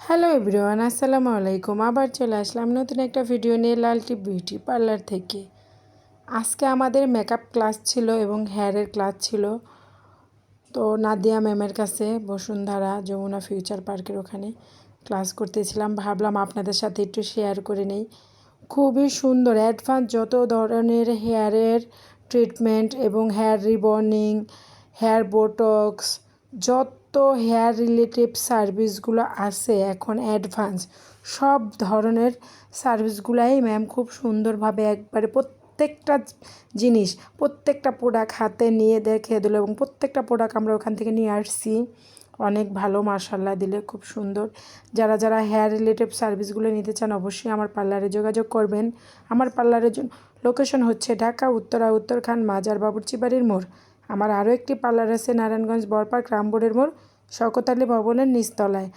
Hello everyone আসসালামু আলাইকুম আবার চলে আসলাম নতুন একটা ভিডিও নিয়ে লালটি বিউটি পার্লার থেকে। আজকে আমাদের মেকআপ ক্লাস ছিল এবং হেয়ারের ক্লাস ছিল। তো নাদিয়া ম্যামের কাছে বসুন্ধরা যমুনা ফিউচার পার্কের ওখানে ক্লাস করতেছিলাম। ভাবলাম আপনাদের সাথে একটু শেয়ার করে নেই। খুবই সুন্দর অ্যাডভান্স যত ধরনের হেয়ারের ট্রিটমেন্ট এবং হেয়ার রিবর্নিং হেয়ার বোটক্স যত হেয়ার রিলেটিভ সার্ভিসগুলো আছে এখন অ্যাডভান্স, সব ধরনের সার্ভিসগুলাই ম্যাম খুব সুন্দরভাবে একবারে প্রত্যেকটা জিনিস, প্রত্যেকটা প্রোডাক্ট হাতে নিয়ে দেখে দিল এবং প্রত্যেকটা প্রোডাক্ট আমরা ওখান থেকে নিয়ে আসছি। অনেক ভালো মার্শাল্লাহ দিলে খুব সুন্দর। যারা যারা হেয়ার রিলেটিভ সার্ভিসগুলো নিতে চান অবশ্যই আমার পার্লারে যোগাযোগ করবেন। আমার পার্লারের লোকেশন হচ্ছে ঢাকা, উত্তরা, উত্তরখান, মাজার বাবুর্চি বাড়ির মোড়। আমার আরও একটি পার্লার আছে নারায়ণগঞ্জ বরপাক রামবোর্ডের মোড় শওকত আলী ভবনের নিচতলায়।